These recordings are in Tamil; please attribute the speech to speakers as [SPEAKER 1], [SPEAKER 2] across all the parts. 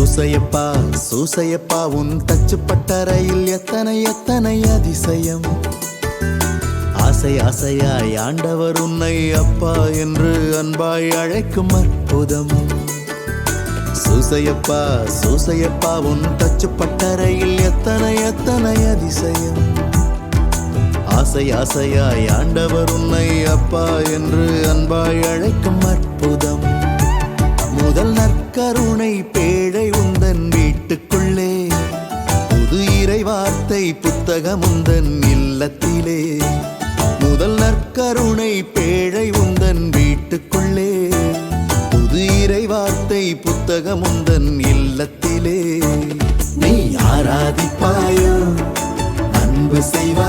[SPEAKER 1] சூசையப்பா சூசையப்பா உன் தச்சு ரயில் எத்தனை எத்தனை அதிசயம்? ஆசை ஆசையாய் ஆண்டவர் உன்னை அப்பா என்று அன்பாய் அழைக்கும் அற்புதம். சூசையப்பா சூசையப்பா உன் தச்சு ரயில் எத்தனை எத்தனை அதிசயம்? ஆசை ஆசையாய் ஆண்டவர் உன்னை அப்பா என்று அன்பாய் அழைக்கும் நற்கருணை பேழை உந்தன் வீட்டுக்குள்ளே புது இறை வார்த்தை புத்தகம் உந்தன் இல்லத்திலே. நீ ஆராதிப்பாயோ? அன்பு செய்வ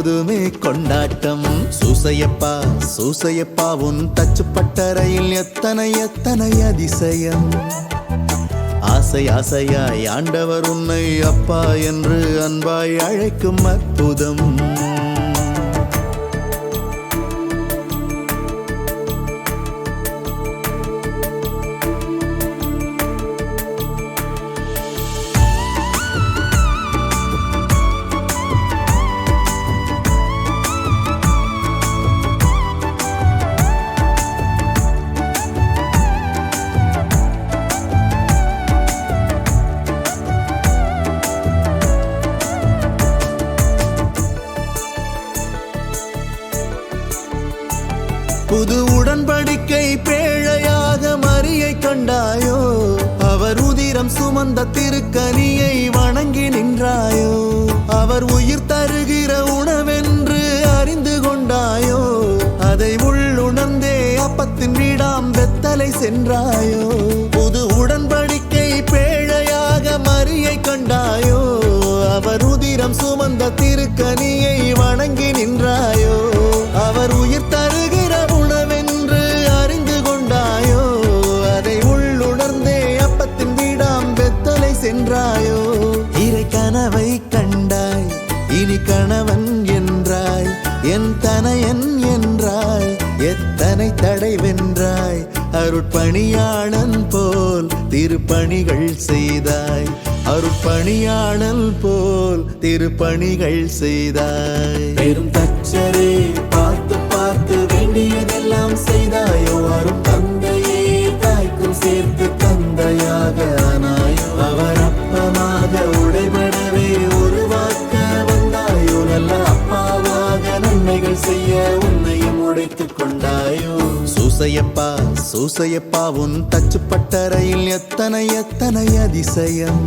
[SPEAKER 1] எப்போதுமே கொண்டாட்டம். சூசையப்பா சூசையப்பா உன் தச்சு பட்டறையில் எத்தனை எத்தனை அதிசயம். ஆசை ஆசையாய் ஆண்டவர் உன்னை அப்பா என்று அன்பாய் அழைக்கும் அற்புதம். கண்டாயோ? அவர் உதிரம் சுமந்த திருக்கனியை வணங்கி நின்றாயோ? அவர் உயிர் தருகிற உணவென்று அறிந்து கொண்டாயோ? அதை உள்ளுணர்ந்தே அப்பத்தின் வீடாம் வெத்தலை சென்றாயோ? புது உடன்படிக்கை பேழையாக மரியை கண்டாயோ? அவர் உதிரம் சுமந்த திருக்கனி தனையன் என்றாய். எத்தனை தடை வென்றாய். அருட்பணியாளன் போல் திருப்பணிகள் செய்தாய். அருட்பணியாளன் போல் திருப்பணிகள் செய்தாய். பெரும் தச்சரே சூசையப்பா சூசையப்பா உன் தச்சுப்பட்ட ரயில் எத்தனை எத்தனை அதிசயம்?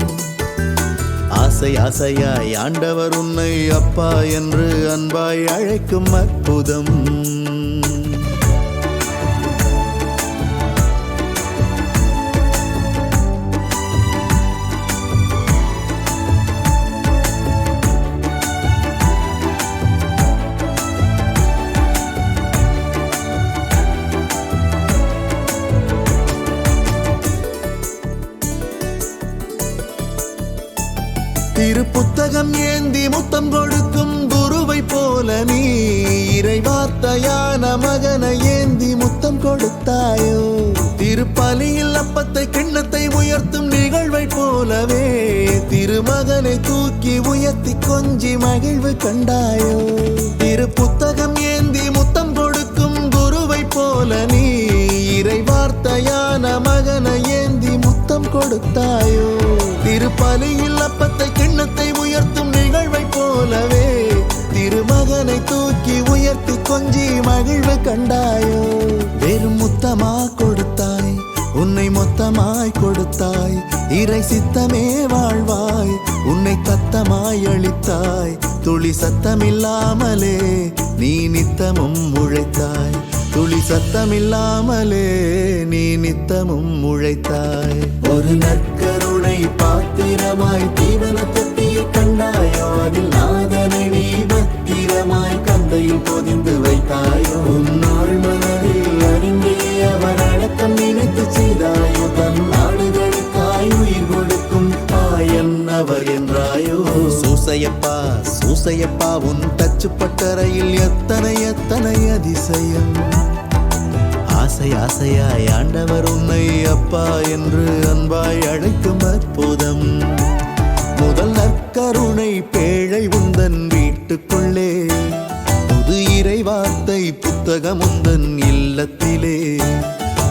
[SPEAKER 1] ஆசை ஆசையாய் ஆண்டவர் உன்னை அப்பா என்று அன்பாய் அழைக்கும் அற்புதம். திரு புத்தகம் ஏந்தி முத்தம் கொடுக்கும் குருவை போல நீ இறை வார்த்தையான மகனை ஏந்தி முத்தம் கொடுத்தாயோ. திருப்பலியில் அப்பத்தை கிண்ணத்தை உயர்த்தும் நிகழ்வை போலவே திருமகனை தூக்கி உயர்த்தி கொஞ்சி மகிழ்வு கண்டாயோ. திரு புத்தகம் ஏந்தி முத்தம் கொடுக்கும் குருவை போல நீ இறை வார்த்தையான மகனை ஏந்தி முத்தம் கொடுத்தாயோ. திருப்பலியில் அப்பத்தை திருமகனை தூக்கி உயர்த்தி கொஞ்சி மகிழ்வு கண்டாயோ? வெறும் முத்தமா கொடுத்தாய் உன்னை மொத்தமாய் கொடுத்தாய். இறை சித்தமே வாழ்வாய் உன்னை தத்தமாய் அளித்தாய். துளி சத்தமில்லாமலே நீ நித்தமும் உழைத்தாய். துளி சத்தமில்லாமலே நீ நித்தமும் உழைத்தாய். ஒரு நற்கருணை பாத்திரமாய் தீவன தொட்டியை கண்டாயோ? அதில் நாதனை நீ ஆயிரமாய் கந்தையில் பொதிந்து வைத்தாயோ? நாள் மனதில் அறிந்தே அவர் அடக்கம் இணைத்து செய்தாயோ? தன் நாடுகளுக்காய் உயிர் கொடுக்கும் தாயன் அவர் என்றாயோ? சூசையப்பா சூசையப்பா உன் தச்சுப்பட்டறையில் எத்தனை எத்தனை அதிசயம்? ஆசை ஆசையாய் ஆண்டவர் உன்னை அப்பா என்று அன்பாய் அழைக்கும்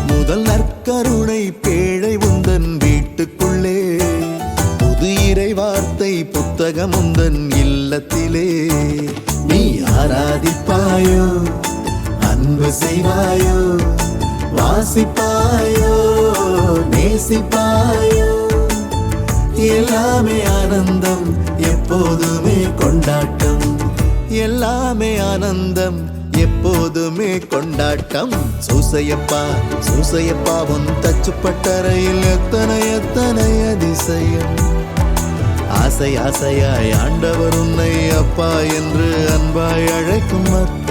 [SPEAKER 1] முதல் நற்கருணை பேழை உந்தன் வீட்டுக்குள்ளே புது இறை வார்த்தை புத்தகம் உந்தன் இல்லத்திலே. நீ ஆராதிப்பாயோ அன்பு செய்வாயோ வாசிப்பாயோ நேசிப்பாயோ. எல்லாமே ஆனந்தம் எப்போதுமே கொண்டாட்டம். எல்லாமே ஆனந்தம் எப்போதுமே கொண்டாட்டம். சூசையப்பா சூசையப்பா உன் தச்சுப்பட்டறையில் எத்தனை எத்தனை அதிசயம். ஆசை ஆசையாய் ஆண்டவர் உன்னை அப்பா என்று அன்பாய் அழைக்கும் அற்புதம்